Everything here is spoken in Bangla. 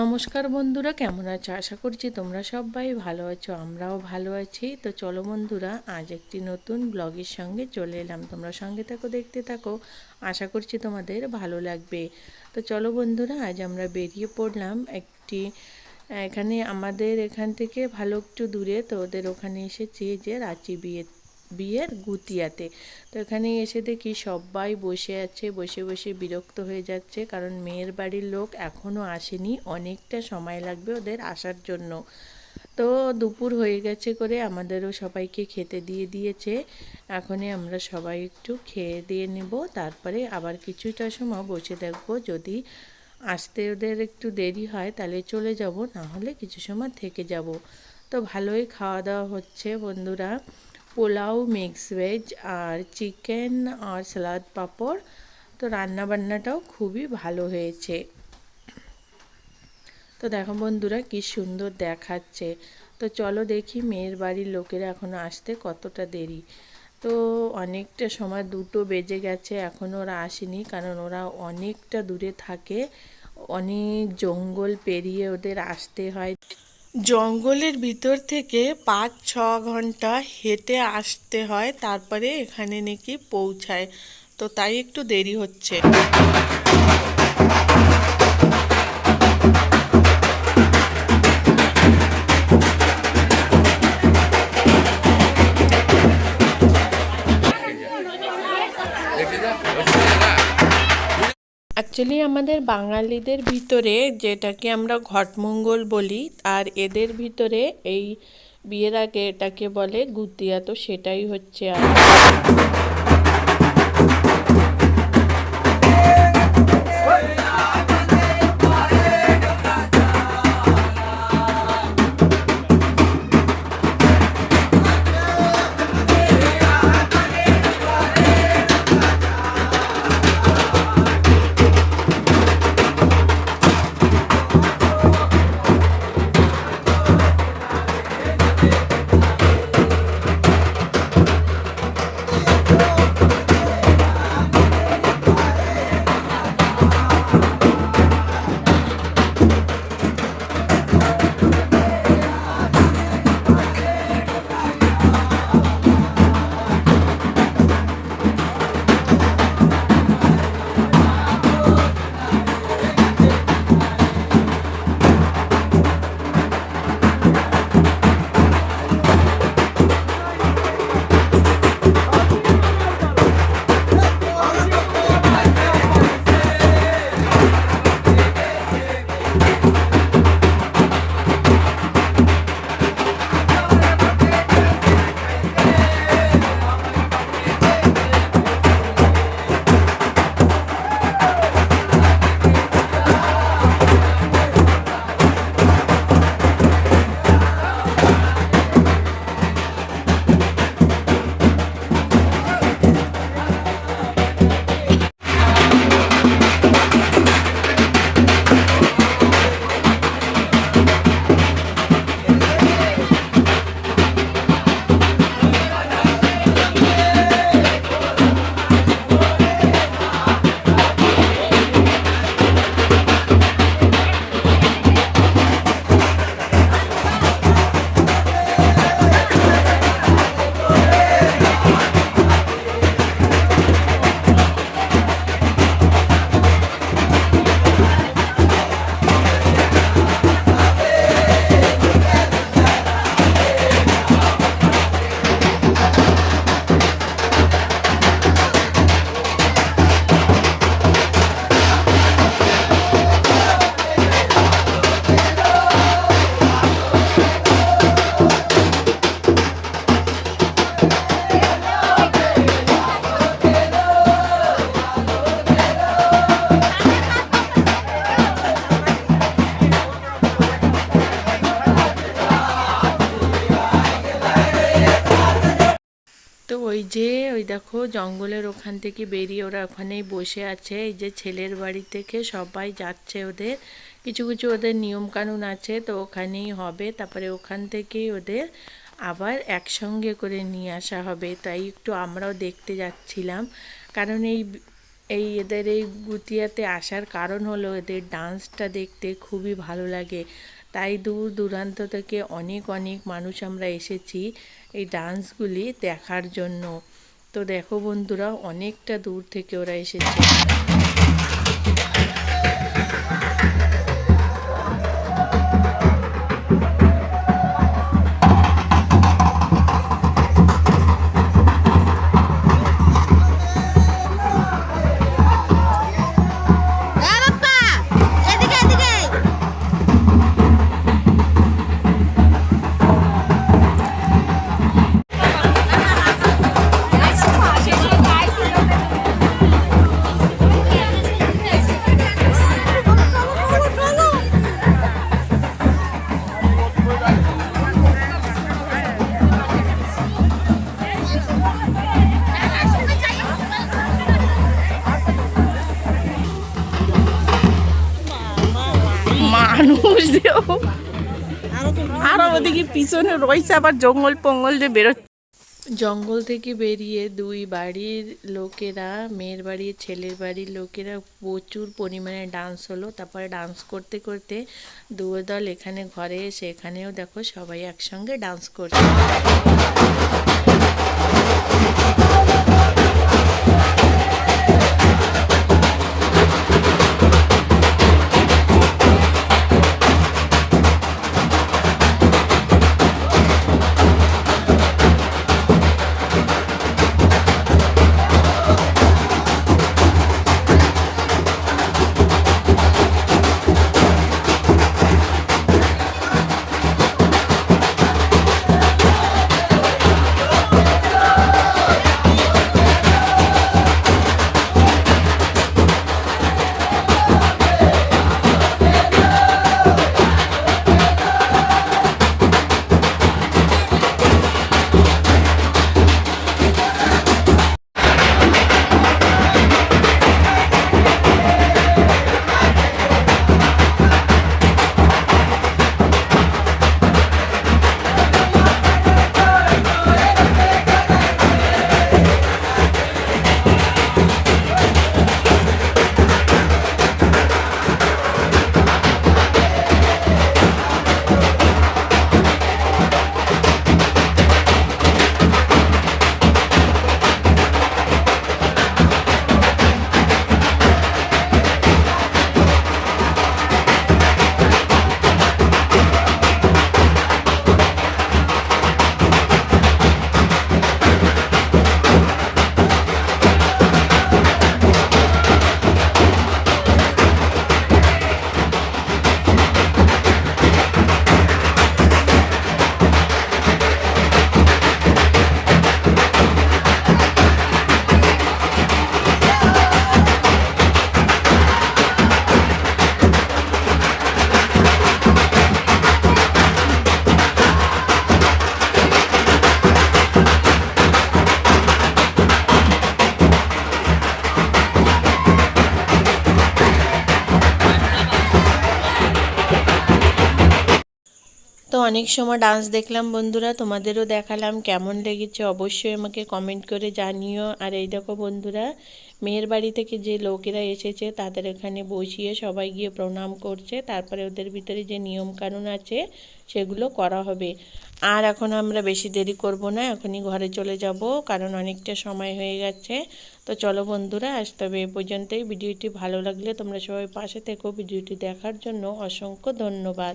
নমস্কার বন্ধুরা, কেমন আছো? আশা করছি তোমরা সবাই ভালো আছো, আমরাও ভালো আছি। তো চলো বন্ধুরা, আজ একটি নতুন ব্লগের সঙ্গে চলে এলাম। তোমরা সঙ্গে থাকো, দেখতে থাকো। আশা করছি তোমাদের ভালো লাগবে। তো চলো বন্ধুরা, আজ আমরা বেরিয়ে পড়লাম একটি, এখানে আমাদের এখান থেকে ভালো একটু দূরে। তো ওদের ওখানে এসেছি যে রাঁচি বিয়ে বিয়ের গুতিয়াতে। তো এখানে এসে দেখি সবাই বসে আছে, বসে বসে বিরক্ত হয়ে যাচ্ছে কারণ মেয়ের বাড়ির লোক এখনও আসেনি, অনেকটা সময় লাগবে ওদের আসার জন্য। তো দুপুর হয়ে গেছে করে আমাদেরও সবাইকে খেতে দিয়ে দিয়েছে। এখনই আমরা সবাই একটু খেয়ে দিয়ে নেব, তারপরে আবার কিছুটা সময় বসে দেখব। যদি আসতে ওদের একটু দেরি হয় তাহলে চলে যাব, না হলে কিছু সময় থেকে যাব। তো ভালোই খাওয়া দাওয়া হচ্ছে বন্ধুরা। পোলাও মিক্স ভেজ আর চিকেন আর সালাদ পাঁপড়। তো রান্না বান্নাটাও খুবই ভালো হয়েছে। তো দেখো বন্ধুরা কি সুন্দর দেখাচ্ছে। তো চলো দেখি মেয়ের বাড়ির লোকেরা এখনও আসতে কতটা দেরি। তো অনেকটা সময় দুটো বেজে গেছে, এখন ওরা আসেনি কারণ ওরা অনেকটা দূরে থাকে। অনেক জঙ্গল পেরিয়ে ওদের আসতে হয়। জঙ্গলের ভিতর থেকে পাঁচ, ছ ঘণ্টা হেঁটে আসতে হয়, তারপরে এখানে নাকি পৌঁছায়। তো তাই একটু দেরি হচ্ছে। অ্যাকচুয়ালি আমাদের বাঙালিদের ভিতরে যেটাকে আমরা ঘটমঙ্গল বলি, আর এদের ভিতরে এই বিয়ের আগে এটাকে বলে গুতিয়া। তো সেটাই হচ্ছে আর ওই যে, ওই দেখো জঙ্গলের ওখান থেকে বেরিয়ে ওরা ওখানেই বসে আছে। এই যে ছেলের বাড়ি থেকে সবাই যাচ্ছে ওদের। কিছু কিছু ওদের নিয়ম কানুন আছে, তো ওখানেই হবে। তারপরে ওখান থেকেই ওদের আবার একসঙ্গে করে নিয়ে আসা হবে। তাই একটু আমরাও দেখতে যাচ্ছিলাম। কারণ এই এই এদের এই গুতিয়াতে আসার কারণ হলো এদের ডান্সটা দেখতে খুবই ভালো লাগে। তাই দূর দূরান্ত থেকে অনেক অনেক মানুষ আমরা এসেছি এই ডান্সগুলি দেখার জন্য। তো দেখো বন্ধুরা, অনেকটা দূর থেকে ওরা এসেছে। দেও আর ওদিকে পিছনে রয়েছে আবার জঙ্গল পঙ্গল যে বেরোচ্ছে। জঙ্গল থেকে বেরিয়ে দুই বাড়ির লোকেরা, মেয়ের বাড়ির ছেলের বাড়ির লোকেরা প্রচুর পরিমাণে ডান্স হলো। তারপরে ডান্স করতে করতে দুই দল এখানে ঘরে এসে এখানেও দেখো সবাই একসঙ্গে ডান্স করছে। অনেক সময় ডান্স দেখলাম বন্ধুরা, তোমাদেরও দেখালাম কেমন লেগেছে। অবশ্যই আমাকে কমেন্ট করে জানিও। আর এই দেখো বন্ধুরা, মেয়ের বাড়ি থেকে যে লোকেরা এসেছে, তাদের এখানে বসিয়ে সবাই গিয়ে প্রণাম করছে। তারপরে ওদের ভিতরে যে নিয়ম কানুন আছে, সেগুলো করা হবে। আর এখন আমরা বেশি দেরি করব না, এখনই ঘরে চলে যাব, কারণ অনেকটা সময় হয়ে গেছে। তো চলো বন্ধুরা, আজ তবে এ পর্যন্তই। ভিডিওটি ভালো লাগলে তোমরা সবাই পাশে থেকো। ভিডিওটি দেখার জন্য অসংখ্য ধন্যবাদ।